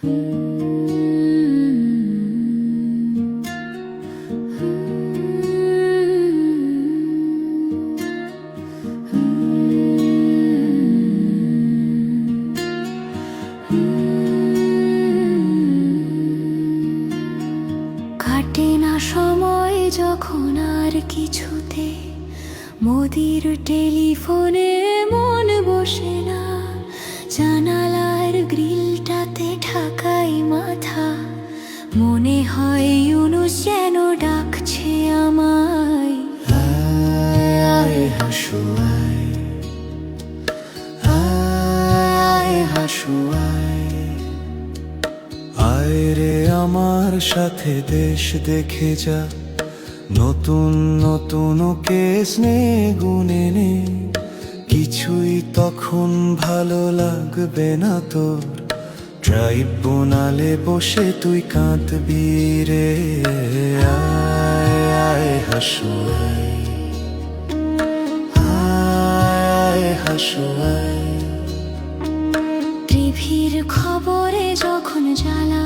কাটে না সময় যখন আর কিছুতে। মোদির টেলিফোনে মন বসে না। জানালার গ্রিলটাতে ঢাকাই মাথা। মনে হয় ইউনুস যেন ডাকছে আমায়। আয় হাসু, আয়। আয় আয়। রে আমার সাথে দেশ দেখে যা। নতুন নতুন কেস নে গুনে নে। কিছুই তখন ভালো লাগবে না তোর। ট্রাইব্যুনালে বসে তুই কাঁদবি রে। আয় আয়, হাসু আয়। হাসু টিভির খবরে যখন জ্বালা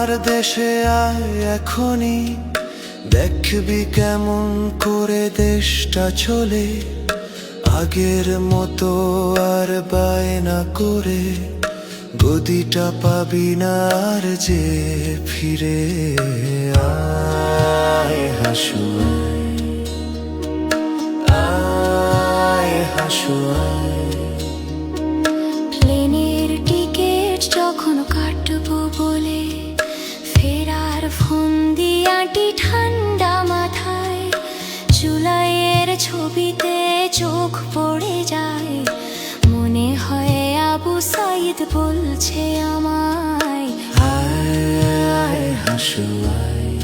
আমার দেশে আয় এখনই। দেখবি কেমন করে দেশটা চলে। আগের মতো আর বায়না করে। গদিটা পাবি না আর যে ফিরে। আয় হাসু ছবিতে চোখ পড়ে যায়। মনে হয় আবু সাইদ বলছে আমায়, আয়, হাসু, আয়।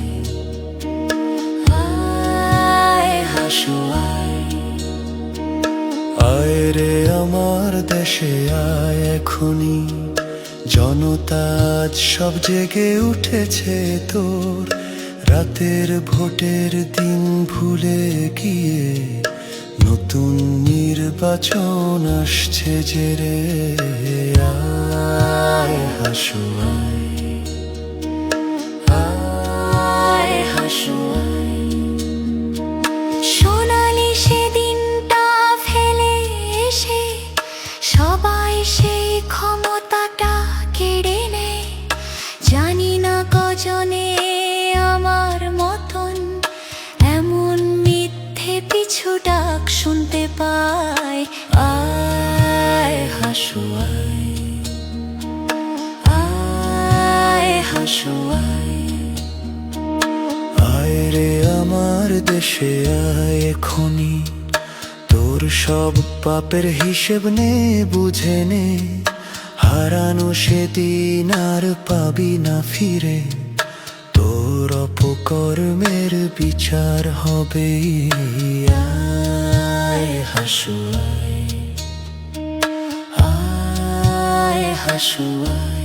রে আমার দেশে, আয় এখনই। জনতা সব জেগে উঠেছে তোর রাতের ভোটের দিন ভুলে গিয়ে নতুন নির্বাচন আসছে যে রে আয় হাসু আয়। আয়। আয় আয়। আয় রে আমার দেশে আয় এখনই তোর সব পাপের হিসেব নে, বুঝে নে। হারানো সেদিন আর পাবি না ফিরে। তোর অপকর্মের বিচার হবে আয় হাসু আয় আয় হাসু আয়